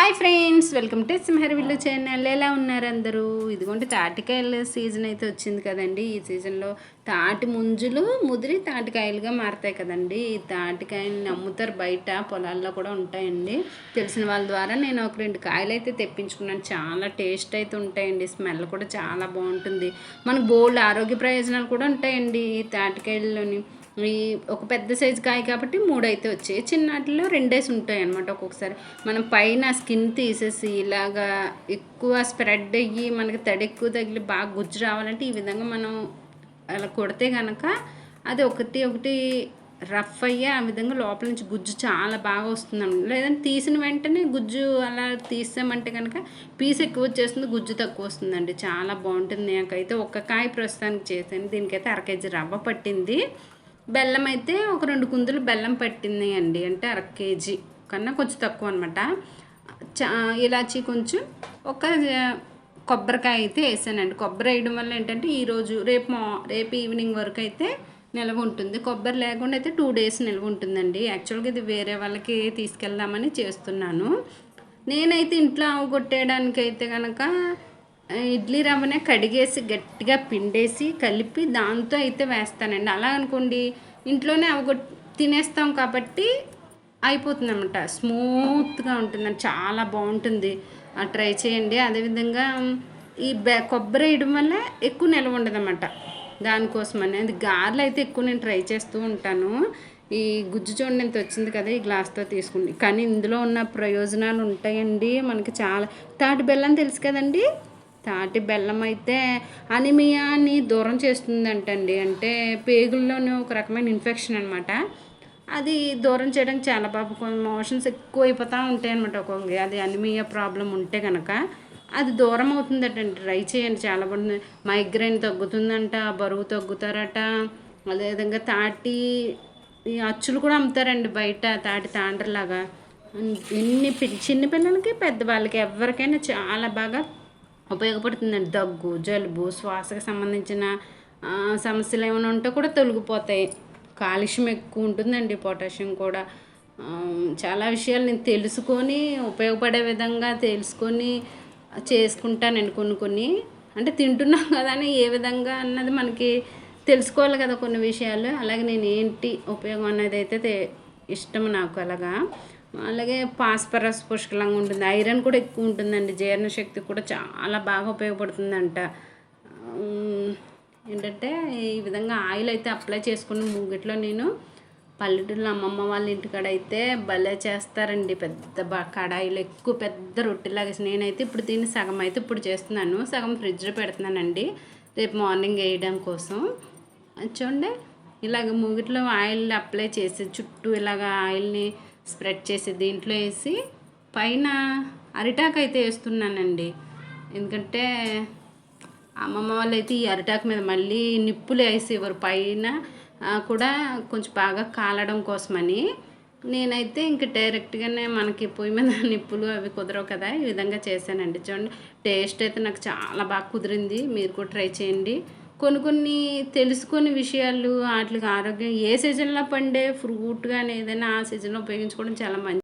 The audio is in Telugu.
హాయ్ ఫ్రెండ్స్ వెల్కమ్ టు సింహరవిల్లు ఛానల్. ఎలా ఉన్నారు అందరూ? ఇదిగోండి తాటికాయల సీజన్ అయితే వచ్చింది కదండి. ఈ సీజన్లో తాటి ముంజులు ముదిరి తాటికాయలుగా మారుతాయి కదండి. ఈ తాటికాయలని అమ్ముతారు బయట పొలాల్లో కూడా ఉంటాయండి. తెలిసిన వాళ్ళ ద్వారా నేను ఒక రెండు కాయలు అయితే తెప్పించుకున్నాను. చాలా టేస్ట్ అయితే ఉంటాయండి. స్మెల్ కూడా చాలా బాగుంటుంది. మనకు బోల్డ్ ఆరోగ్య ప్రయోజనాలు కూడా ఉంటాయండి ఈ తాటికాయల్లోని. ఈ ఒక పెద్ద సైజు కాయ కాబట్టి మూడు అయితే వచ్చాయి. చిన్నటిలో రెండేసి ఉంటాయి అనమాట ఒక్కొక్కసారి. మనం పైన స్కిన్ తీసేసి ఇలాగా ఎక్కువ స్ప్రెడ్ అయ్యి మనకి తడి ఎక్కువ తగిలి బాగా గుజ్జు రావాలంటే ఈ విధంగా మనం అలా కొడితే కనుక అది ఒకటి ఒకటి రఫ్ అయ్యి ఆ విధంగా లోపల నుంచి గుజ్జు చాలా బాగా వస్తుంది లేదంటే తీసిన వెంటనే గుజ్జు అలా తీసామంటే కనుక పీస్ ఎక్కువ వచ్చేస్తుంది గుజ్జు తక్కువ వస్తుందండి. చాలా బాగుంటుంది. నాకైతే ఒక్క కాయ ప్రస్తుతానికి చేశాను. దీనికైతే అర కేజీ రవ్వ పట్టింది. బెల్లం అయితే ఒక రెండు కుందులు బెల్లం పట్టింది అండి అంటే అర కేజీ కన్నా కొంచెం తక్కువ అనమాట ఇలాచి కొంచెం ఒక కొబ్బరికాయ అయితే వేసానండి. కొబ్బరి వేయడం వల్ల ఏంటంటే ఈరోజు రేపు మా రేపు ఈవినింగ్ వరకు అయితే నిల్వ ఉంటుంది. కొబ్బరి లేకుండా అయితే టూ డేస్ నిల్వ ఉంటుందండి. యాక్చువల్గా ఇది వేరే వాళ్ళకి తీసుకెళ్దామని చేస్తున్నాను. నేనైతే ఇంట్లో కొట్టేయడానికి అయితే కనుక ఇడ్లీ రవ్వనే కడిగేసి గట్టిగా పిండేసి కలిపి దాంతో అయితే వేస్తానండి. అలా అనుకోండి ఇంట్లోనే అవి తినేస్తాం కాబట్టి అయిపోతుంది అనమాట స్మూత్గా ఉంటుందండి చాలా బాగుంటుంది. ట్రై చేయండి. అదేవిధంగా ఈ బె కొబ్బరి వేయడం వల్ల ఎక్కువ నిల్వ ఉండదన్నమాట. దానికోసం అనేది గారెలు అయితే ఎక్కువ నేను ట్రై చేస్తూ ఉంటాను. ఈ గుజ్జు చూడండి ఎంత వచ్చింది కదా ఈ గ్లాస్తో తీసుకుంది కానీ ఇందులో ఉన్న ప్రయోజనాలు ఉంటాయండి. మనకి చాలా తాటి బెల్లం తెలుసు కదండి? తాటి బెల్లం అయితే అనిమియాని దూరం చేస్తుందంటండి. అంటే పేగుల్లోనే ఒక రకమైన ఇన్ఫెక్షన్ అనమాట అది దూరం చేయడానికి చాలా బాగా మోషన్స్ ఎక్కువ అయిపోతూ ఉంటాయి అనమాట ఒక్కొక్క అది అనిమియా ప్రాబ్లం ఉంటే కనుక అది దూరం అవుతుందటండి. ట్రై చేయండి. చాలా బాగుంది మైగ్రైన్ తగ్గుతుందంట బరువు తగ్గుతారట. అదేవిధంగా తాటి ఈ అచ్చులు కూడా అమ్ముతారండి బయట తాటి తాండ్రలాగా. ఎన్ని చిన్న పిల్లలకి పెద్దవాళ్ళకి ఎవరికైనా చాలా బాగా ఉపయోగపడుతుందండి. దగ్గు జలుబు శ్వాసకు సంబంధించిన సమస్యలు ఏమైనా ఉంటే కూడా తొలగిపోతాయి. కాలుష్యం ఎక్కువ ఉంటుందండి పొటాషియం కూడా. చాలా విషయాలు నేను తెలుసుకొని ఉపయోగపడే విధంగా తెలుసుకొని చేసుకుంటానండి కొన్ని కొన్ని. అంటే తింటున్నాం కదా అని ఏ విధంగా అన్నది మనకి తెలుసుకోవాలి కదా కొన్ని విషయాలు. అలాగే నేను ఏంటి ఉపయోగం అనేది అయితే ఇష్టం నాకు అలాగా. అలాగే పాస్పరస్ పుష్కలంగా ఉంటుంది. ఐరన్ కూడా ఎక్కువ ఉంటుందండి. జీర్ణశక్తి కూడా చాలా బాగా ఉపయోగపడుతుందంట. ఏంటంటే ఈ విధంగా ఆయిల్ అయితే అప్లై చేసుకుని మూగిట్లో నేను పల్లెటూరులో అమ్మమ్మ వాళ్ళ ఇంటికాడ అయితే భలే చేస్తారండి. పెద్ద కడాయిలు ఎక్కువ పెద్ద రొట్టెలాగా నేనైతే ఇప్పుడు దీన్ని సగం అయితే ఇప్పుడు చేస్తున్నాను. సగం ఫ్రిడ్జ్లో పెడుతున్నానండి. రేపు మార్నింగ్ వేయడం కోసం. చూడండి. ఇలాగ మూగిట్లో ఆయిల్ అప్లై చేసి చుట్టూ ఇలాగ ఆయిల్ని స్ప్రెడ్ చేసి దీంట్లో వేసి పైన అరిటాకు అయితే వేస్తున్నానండి. ఎందుకంటే అమ్మమ్మ వాళ్ళు అయితే ఈ అరిటాకు మీద మళ్ళీ నిప్పులు వేసేవారు. పైన కూడా కొంచెం బాగా కాలడం కోసమని. నేనైతే ఇంక డైరెక్ట్గానే మనకి పొయ్యి మీద నిప్పులు అవి కుదరవు కదా ఈ విధంగా చేశానండి. చూడండి టేస్ట్ అయితే నాకు చాలా బాగా కుదిరింది. మీరు కూడా ట్రై చేయండి. కొన్ని కొన్ని తెలుసుకొని విషయాలు వాటికి ఆరోగ్యం ఏ సీజన్లో పండే ఫ్రూట్ కానీ ఏదైనా ఆ సీజన్లో ఉపయోగించుకోవడం చాలా మంచి